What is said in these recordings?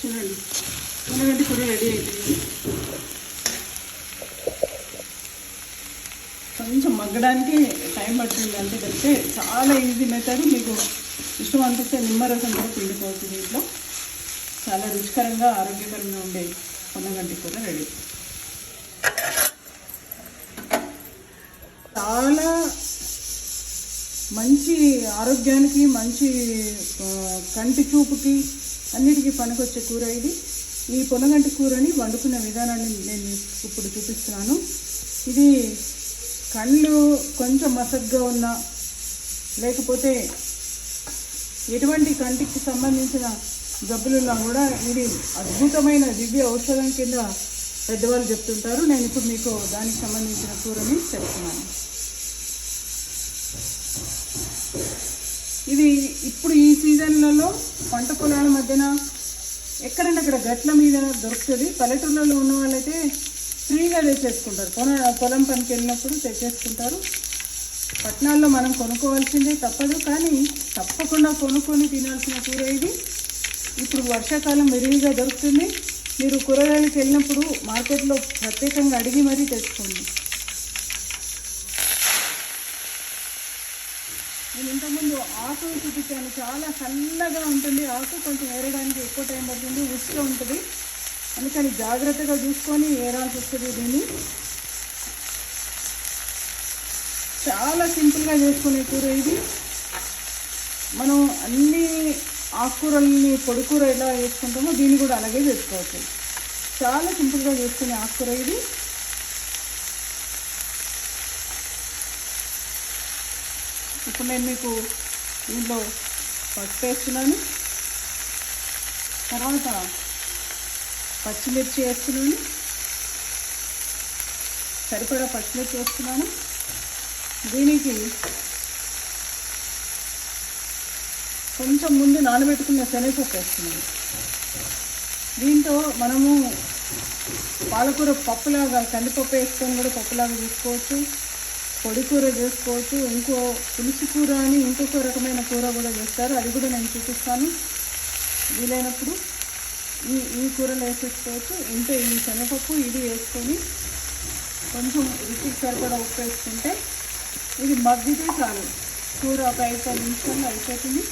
చూడండి. పొనగంటి కూర రెడీ అయిపోయింది కొంచెం మగ్గడానికి టైం పడుతుంది అంతే తప్పితే చాలా ఈజీ మెథడ్. మీకు ఇష్టం అనిపిస్తే నిమ్మరసం కూడా పిండుకోవచ్చు దీంట్లో. చాలా రుచికరంగా ఆరోగ్యకరంగా ఉండే పొన్నగంటి కూర రెడీ. చాలా మంచి ఆరోగ్యానికి మంచి కంటి చూపుకి అన్నిటికీ పనికొచ్చే కూర ఇది. ఈ పొనగంటి కూరని వండుకున్న విధానాన్ని నేను ఇప్పుడు చూపిస్తున్నాను. ఇది కళ్ళు కొంచెం మసగ్గా ఉన్నా లేకపోతే ఎటువంటి కంటికి సంబంధించిన జబ్బులున్నా కూడా ఇది అద్భుతమైన దివ్య ఔషధం కింద పెద్దవాళ్ళు చెప్తుంటారు. నేను ఇప్పుడు మీకు దానికి సంబంధించిన కూరని చెప్తున్నాను. ఇది ఇప్పుడు ఈ సీజన్లలో పంట పొలాల మధ్యన ఎక్కడంటే అక్కడ గట్ల మీద దొరుకుతుంది. పల్లెటూళ్ళలో ఉన్న వాళ్ళైతే ఫ్రీగా తెచ్చేసుకుంటారు. పొల పొలం పనికి వెళ్ళినప్పుడు తెచ్చేసుకుంటారు. పట్టణాల్లో మనం కొనుక్కోవాల్సిందే తప్పదు కానీ తప్పకుండా కొనుక్కొని తినాల్సిన కూర ఇది. ఇప్పుడు వర్షాకాలం విరివిగా దొరుకుతుంది. మీరు కూరగాయలకు వెళ్ళినప్పుడు మార్కెట్లో ప్రత్యేకంగా అడిగి మరీ తెచ్చుకోండి. నేను ఇంతకుముందు ఆకు చూపించాను. చాలా చల్లగా ఉంటుంది. ఆకు కొంచెం ఏరడానికి ఎక్కువ టైం పడుతుంది. ఉచిగా ఉంటుంది. అందుకని జాగ్రత్తగా చూసుకొని ఏరాల్సి వస్తుంది దీన్ని. చాలా సింపుల్గా చేసుకునే కూర ఇది. మనం అన్ని ఆకుకూరల్ని పొడికూర ఎలా వేసుకుంటామో దీన్ని కూడా అలాగే చేసుకోవచ్చు. చాలా సింపుల్గా చేసుకునే ఆకుకూర ఇది. ఇప్పుడు నేను మీకు దీంట్లో పసుపు వేస్తున్నాను తర్వాత పచ్చిమిర్చి వేస్తున్నాను సరిపడా పచ్చిమిర్చి వేస్తున్నాను దీనికి కొంచెం ముందు నానబెట్టుకున్న శనగపప్పు వేస్తున్నాను దీంతో మనము పాలకూర పప్పులాగా కందిపప్పు వేసుకొని కూడా పప్పులాగా తీసుకోవచ్చు. పొడి కూర చేసుకోవచ్చు ఇంకో పులుసు కూర అని ఇంకొక రకమైన కూర కూడా చేస్తారు. అది కూడా నేను చూపిస్తాను. వీలైనప్పుడు ఈ ఈ కూరలు వేసేసుకోవచ్చు. ఇంతే ఈ శనగపప్పు ఇది వేసుకొని కొంచెం రుచికి సరిపడా ఉప్పు వేసుకుంటే ఇది మగ్గితే చాలు. కూర ఒక ఐదు పది నిమిషాల్లో అయిపోతుంది.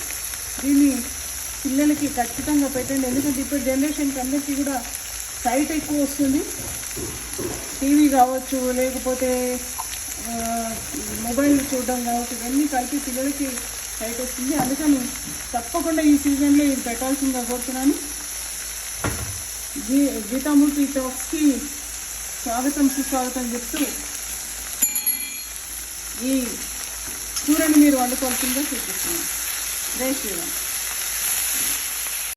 దీన్ని పిల్లలకి ఖచ్చితంగా పెట్టండి. ఎందుకంటే ఇప్పుడు జనరేషన్కి అందరికీ కూడా సైట్ ఎక్కువ వస్తుంది. టీవీ కావచ్చు లేకపోతే మొబైల్ చూడడం కావచ్చు ఇవన్నీ కలిపి పిల్లలకి సైట్ వస్తుంది. అందుకని తప్పకుండా ఈ సీజన్లో ఇది పెట్టాల్సిందిగా కోరుతున్నాను గీ గీతామూర్తి టాక్స్కి స్వాగతం సుస్వాగతం చెప్తూ ఈ కూరని మీరు వండుకోవాల్సిందిగా చూపిస్తున్నాను. జై శ్రీరామ్.